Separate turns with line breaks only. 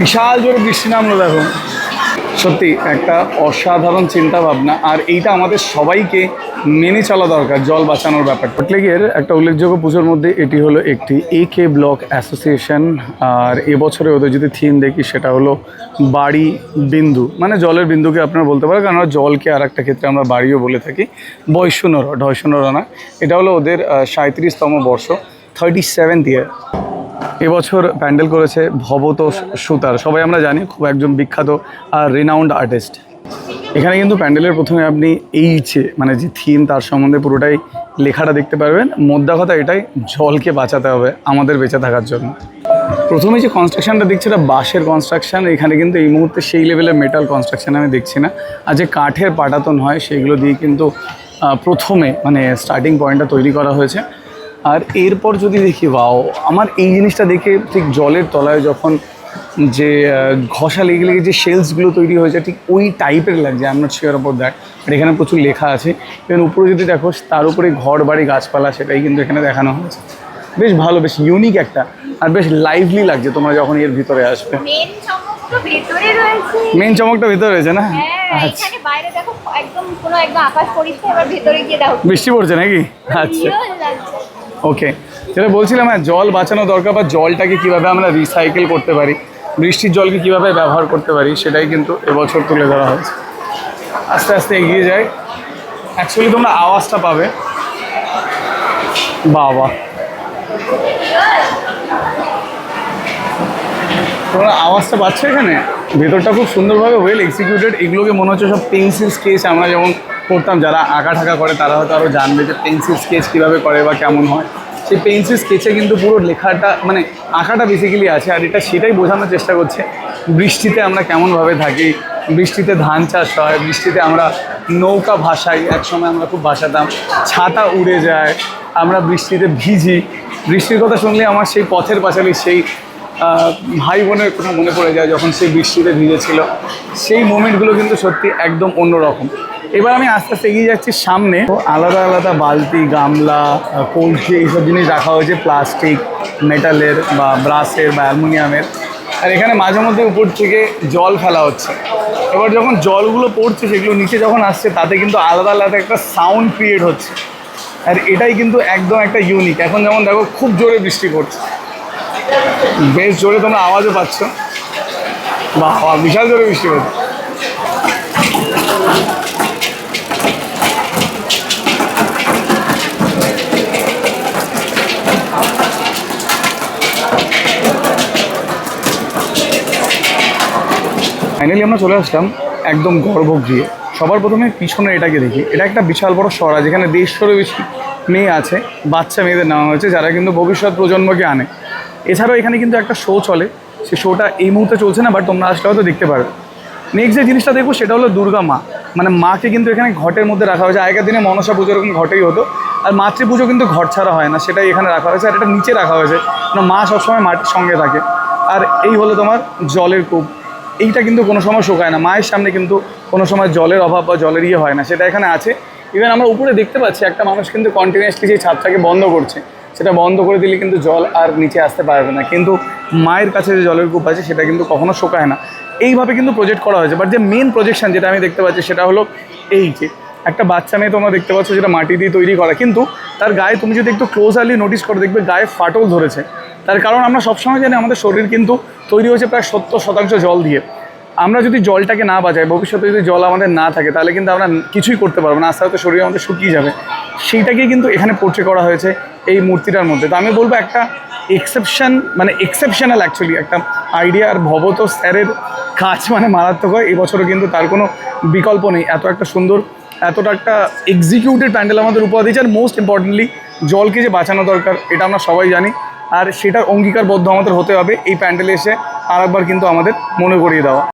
বিশাল জোরে বৃষ্টি নামলো, দেখো। সত্যি, একটা অসাধারণ চিন্তা ভাবনা আর এইটা আমাদের সবাইকে মেনে চলা দরকার, জল বাঁচানোর ব্যাপারটা। পটলেগের একটা উল্লেখযোগ্য পুজোর মধ্যে এটি হলো একটি এ কে ব্লক অ্যাসোসিয়েশন আর এবছরে ওদের যদি থিম দেখি, সেটা হলো বাড়ি বিন্দু। মানে জলের বিন্দুকে আপনারা বলতে পারেন কারণ জলকে আর একটা ক্ষেত্রে আমরা বাড়িও বলে থাকি। বৈষ্ণর ঢয়শনরা না। এটা হলো ওদের সাঁত্রিশতম বর্ষ থার্টি সেভেন্থ ইয়ার এবছর প্যান্ডেল করেছে ভবত সুতার। সবাই আমরা জানি, খুব একজন বিখ্যাত আর রিনাউন্ড আর্টিস্ট এখানে কিন্তু প্যান্ডেলের প্রথমে আপনি এইচে মানে যে থিম তার সম্বন্ধে পুরোটাই লেখাটা দেখতে পারবেন। মোদ্দা কথা এটাই, জলকে বাঁচাতে হবে আমাদের বেঁচে থাকার জন্য। প্রথমে যে কনস্ট্রাকশনটা দেখছি, এটা বাঁশের কনস্ট্রাকশন এখানে কিন্তু এই মুহূর্তে সেই লেভেলের মেটাল কনস্ট্রাকশান আমি দেখছি না। আর যে কাঠের পাটাতন হয় সেইগুলো দিয়ে কিন্তু প্রথমে মানে স্টার্টিং পয়েন্টটা তৈরি করা হয়েছে। আর এরপর যদি দেখি বাও আমার এই জিনিসটা দেখে ঠিক জলের তলায় যখন যে ঘষা লেগে লেগে যে শেলসগুলো তৈরি হয়েছে ঠিক ওই টাইপের লাগছে আমি নট শিওর অফ দ্যাট আর এখানে প্রচুর লেখা আছে। এবং উপরে যদি দেখো তার উপরে ঘর বাড়ি গাছপালা সেটাই কিন্তু এখানে দেখানো হয়েছে। বেশ ভালো বেশ ইউনিক একটা আর বেশ লাইভলি লাগছে তোমরা যখন এর ভিতরে আসবে।
মেন
চমকটা ভিতরে রয়েছে। না?
হ্যাঁ
আচ্ছা।
দেখো দেখো।
বৃষ্টি পড়ছে নাকি? আচ্ছা। ওকে যেটা বলছিলাম হ্যাঁ জল বাঁচানো দরকার বা জলটাকে কীভাবে আমরা রিসাইকেল করতে পারি, বৃষ্টির জলকে কীভাবে ব্যবহার করতে পারি, সেটাই কিন্তু এবছর তুলে ধরা হয়েছে। আস্তে আস্তে এগিয়ে যায় অ্যাকচুয়ালি তোমরা আওয়াজটা পাবে। বাবা। তোমরা আওয়াজটা পাচ্ছ এখানে? ভেতরটা খুব সুন্দরভাবে ওয়েল এক্সিকিউটেড এগুলোকে মনে হচ্ছে সব পেন্সিল স্কেচ আমরা যেমন করতাম, যারা আঁকা ঠাকা করে, তারা হয়তো আরও জানবে যে পেন্সিল স্কেচ কীভাবে করে বা কেমন হয়। সেই পেন্সিল স্কেচে কিন্তু পুরো লেখাটা মানে আঁকাটা বেসিক্যালি আছে, আর এটা সেটাই বোঝানোর চেষ্টা করছে, বৃষ্টিতে আমরা কেমনভাবে থাকি, বৃষ্টিতে ধান চাষ হয়, বৃষ্টিতে আমরা নৌকা ভাসাই, একসময় আমরা খুব ভাসাতাম, ছাতা উড়ে যায়, আমরা বৃষ্টিতে ভিজি। বৃষ্টির কথা শুনলে আমার সেই পথের পাঁচালি, সেই ভাই বোনের কথা মনে পড়ে যায় যখন সেই বৃষ্টিতে ভিজেছিল। সেই মোমেন্টগুলো কিন্তু সত্যি একদম অন্যরকম। এবার আমি আস্তে আস্তে এগিয়ে যাচ্ছি সামনে। আলাদা আলাদা বালতি, গামলা কলসি, এইসব জিনিস রাখা হয়েছে, প্লাস্টিক, মেটালের বা ব্রাসের বা অ্যালুমিনিয়ামের। আর এখানে মাঝে মধ্যে উপর থেকে জল ফেলা হচ্ছে। এবার যখন জলগুলো পড়ছে, সেগুলো নিচে যখন আসছে, তাতে কিন্তু আলাদা আলাদা একটা সাউন্ড ক্রিয়েট হচ্ছে। আর এটাই কিন্তু একদম একটা ইউনিক এখন যেমন দেখো, খুব জোরে বৃষ্টি পড়ছে। বেশ জোরে তোমরা আওয়াজও পাচ্ছ। বাহ বিশাল জোরে বৃষ্টি হচ্ছে। ফাইনালি আমরা চলে আসলাম একদম গর্ভগৃহে। সবার প্রথমে পিছনে এটাকে দেখি। এটা একটা বিশাল বড় সরা, যেখানে দেড়শোরও বেশি মেয়ে আছে, বাচ্চা মেয়েদের নেওয়া হয়েছে, যারা কিন্তু ভবিষ্যৎ প্রজন্মকে আনে। এছাড়াও এখানে কিন্তু একটা শো চলে। সে শোটা এই মুহূর্তে চলছে না বাট তোমরা আসলে হয়তো দেখতে পারবে নেক্সট যে জিনিসটা দেখব, সেটা হলো দুর্গা মা। মানে মাকে কিন্তু এখানে ঘটের মধ্যে রাখা হয়েছে। আগেকার দিনে মনসা পুজো এরকম ঘটেই হতো। আর মাতৃ পুজো কিন্তু ঘর ছাড়া হয় না, সেটাই এখানে রাখা হয়েছে। আর এটা নিচে রাখা হয়েছে। কারণ মা সবসময় মাটির সঙ্গে থাকে। আর এই হলো তোমার জলের কূপ। এইটা কিন্তু কোনো সময় শোকায় না। মায়ের সামনে কিন্তু কোনো সময় জলের অভাব বা জলের ইয়ে হয় না। সেটা এখানে আছে। ইভেন আমরা উপরে দেখতে পাচ্ছি, একটা মানুষ কিন্তু কন্টিনিউয়াসলি সেই ছাদটাকে বন্ধ করছে। সেটা বন্ধ করে দিলে কিন্তু জল আর নিচে আসতে পারবে না। কিন্তু মায়ের কাছে যে জলের কূপ আছে, সেটা কিন্তু কখনো শোকায় না। এইভাবে কিন্তু প্রজেক্ট করা হয়েছে। বাট যে মেন প্রজেকশন যেটা আমি দেখতে পাচ্ছি, সেটা হলো এই যে, একটা বাচ্চা মেয়ে তোমরা দেখতে পাচ্ছ যেটা মাটি দিয়ে তৈরি করা। কিন্তু তার গায়ে তুমি যদি একটু ক্লোজারলি নোটিস করো, দেখবে গায়ে ফাটল ধরেছে। তার কারণ আমরা সবসময় জানি আমাদের শরীর কিন্তু তৈরি হয়েছে প্রায় সত্তর শতাংশ জল দিয়ে। আমরা যদি জলটাকে না বাঁচাই, ভবিষ্যতে যদি জল আমাদের না থাকে, তাহলে কিন্তু আমরা কিছুই করতে পারব না। আস্তে আস্তে শরীর আমাদের শুকিয়ে যাবে। সেইটাকেই কিন্তু এখানে পোর্ট্রে করা হয়েছে এই মূর্তিটার মধ্যে। তো আমি বলব একটা এক্সেপশন মানে এক্সেপশনাল অ্যাকচুয়ালি একটা আইডিয়া আর ভবত স্যারের কাজ মানে মারাত্মক হয়। এবছরও কিন্তু তার কোনো বিকল্প নেই। এত একটা সুন্দর, এতটা একটা এক্সিকিউটেড প্যান্ডেল আমাদের উপহার দিয়েছে। আর মোস্ট ইম্পর্টেন্টলি জলকে যে বাঁচানো দরকার, এটা আমরা সবাই জানি। আর সেটার অঙ্গীকারবদ্ধ আমাদের হতে হবে। এই প্যান্ডেলে এসে আরেকবার কিন্তু আমাদের মনে করিয়ে দেওয়া।